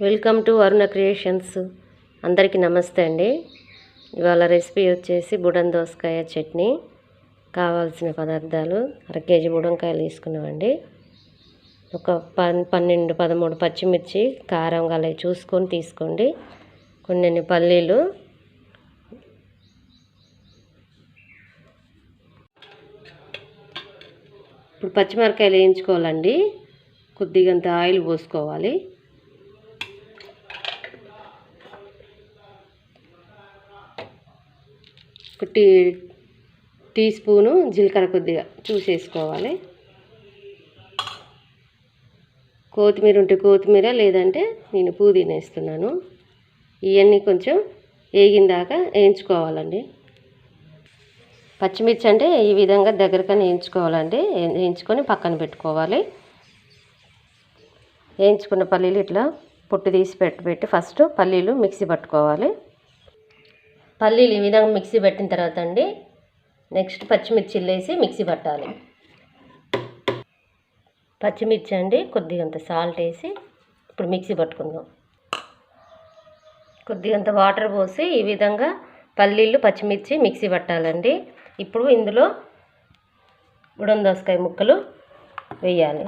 Welcome to Aruna creations. అందరికీ నమస్తే అండి. ఇవాళ రెసిపీ వచ్చేసి బుడన్ దోసకాయ చట్నీ. కావాల్సిన పదార్థాలు అర కేజీ బుడంకాయలు తీసుకున్నామండి. ఒక పన్ పన్నెండు పదమూడు పచ్చిమిర్చి కారం గల చూసుకొని తీసుకోండి. కొన్ని పల్లీలు. ఇప్పుడు పచ్చిమిరకాయలు వేయించుకోవాలండి. కొద్దిగంత ఆయిల్ పోసుకోవాలి. ఒక టీ టీ స్పూను జీలకర్ర కొద్దిగా చూసేసుకోవాలి. కొత్తిమీర ఉంటే కొత్తిమీర లేదంటే నేను పుదీనా వేస్తున్నాను. ఇవన్నీ కొంచెం వేగిన దాకా వేయించుకోవాలండి. పచ్చిమిర్చి అంటే ఈ విధంగా దగ్గరకని వేయించుకోవాలండి. వేయించుకొని పక్కన పెట్టుకోవాలి. వేయించుకున్న పల్లీలు ఇట్లా పొట్టు తీసి పెట్టి పెట్టి ఫస్ట్ పల్లీలు మిక్సీ పట్టుకోవాలి. పల్లీలు ఈ విధంగా మిక్సీ పెట్టిన తర్వాత అండి నెక్స్ట్ పచ్చిమిర్చిలు వేసి మిక్సీ పట్టాలి. పచ్చిమిర్చి అండి కొద్దిగంత సాల్ట్ వేసి ఇప్పుడు మిక్సీ పట్టుకుందాం. కొద్దిగంత వాటర్ పోసి ఈ విధంగా పల్లీలు పచ్చిమిర్చి మిక్సీ పట్టాలండి. ఇప్పుడు ఇందులో గుడం దోసకాయ ముక్కలు వేయాలి.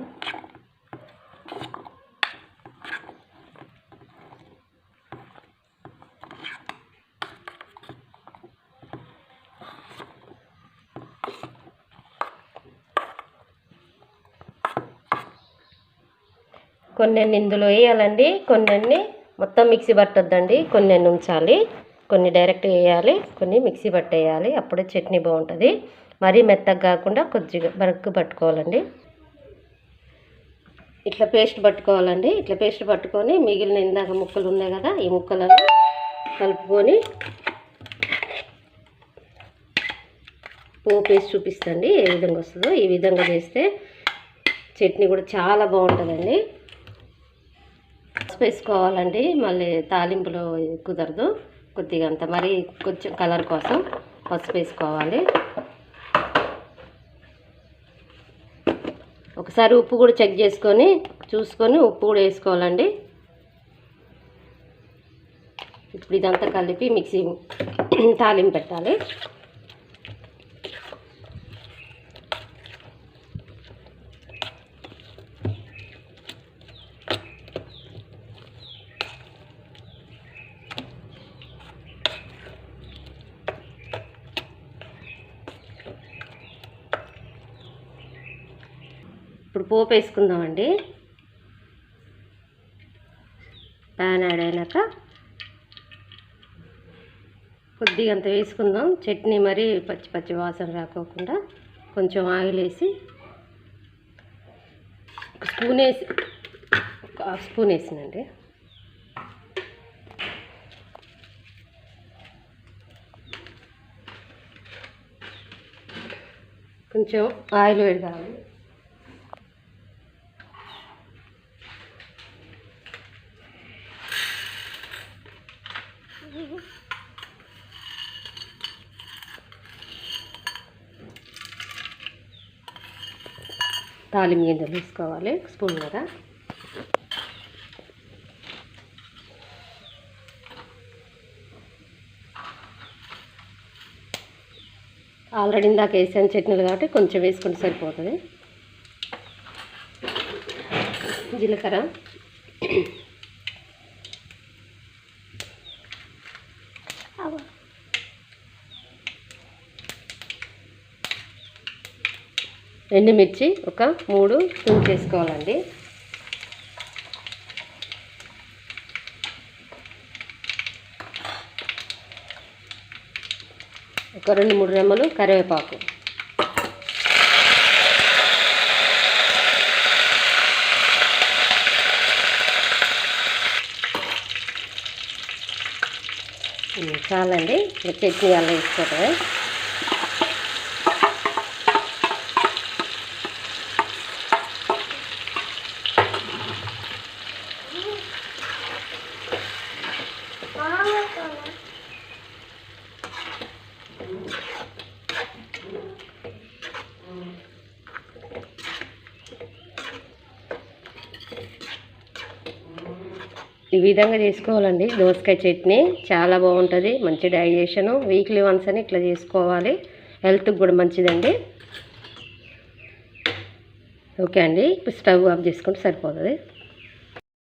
కొన్ని ఇందులో వేయాలండి కొన్ని మొత్తం మిక్సీ పట్టొద్దండి. కొన్ని ఉంచాలి కొన్ని డైరెక్ట్ వేయాలి కొన్ని మిక్సీ పట్టేయాలి. అప్పుడే చట్నీ బాగుంటుంది. మరీ మెత్తగా కాకుండా కొద్దిగా బరక్కు పట్టుకోవాలండి. ఇట్లా పేస్ట్ పట్టుకోవాలండి. ఇట్లా పేస్ట్ పట్టుకొని మిగిలిన ఇందాక ముక్కలు ఉన్నాయి కదా ఈ ముక్కలను కలుపుకొని పోపు వేసి చూపిస్తండి ఏ విధంగా వస్తుందో. ఈ విధంగా చేస్తే చట్నీ కూడా చాలా బాగుంటుందండి. పసుపు వేసుకోవాలండి మళ్ళీ తాలింపులో కుదరదు కొద్దిగా అంత. మరి కొంచెం కలర్ కోసం పసుపు వేసుకోవాలి. ఒకసారి ఉప్పు కూడా చెక్ చేసుకొని చూసుకొని ఉప్పు కూడా వేసుకోవాలండి. ఇప్పుడు ఇదంతా కలిపి మిక్సీ తాలింపు పెట్టాలి. ఇప్పుడు పోపు వేసుకుందామండి. ప్యాన్ యాడ్ అయినాక కొద్దిగా అంత వేసుకుందాం. చట్నీ మరి పచ్చి పచ్చి వాసన రాకోకుండా కొంచెం ఆయిల్ వేసి ఒక స్పూన్ వేసి ఒక హాఫ్ స్పూన్ వేసినండి. కొంచెం ఆయిల్ వేడి కావాలి తాలింపు గింజలు తీసుకోవాలి స్పూన్ కదా. ఆల్రెడీ ఇందాక వేసాను చట్నీలు కాబట్టి కొంచెం వేసుకుంటే సరిపోతుంది. జీలకర్ర. ఎండుమిర్చి ఒక మూడు చేసుకోవాలండి ఒక రెండు మూడు రెమ్మలు కరివేపాకు. చాలండి. చట్నీ అలా వేసుకోవటమే. ఈ విధంగా చేసుకోవాలండి. దోసకాయ చట్నీ చాలా బాగుంటుంది. మంచి డైజెషను వీక్లీ వన్స్ అని ఇట్లా చేసుకోవాలి. హెల్త్కి కూడా మంచిదండి. ఓకే అండి. ఇప్పుడు స్టవ్ ఆఫ్ చేసుకుంటే సరిపోతుంది.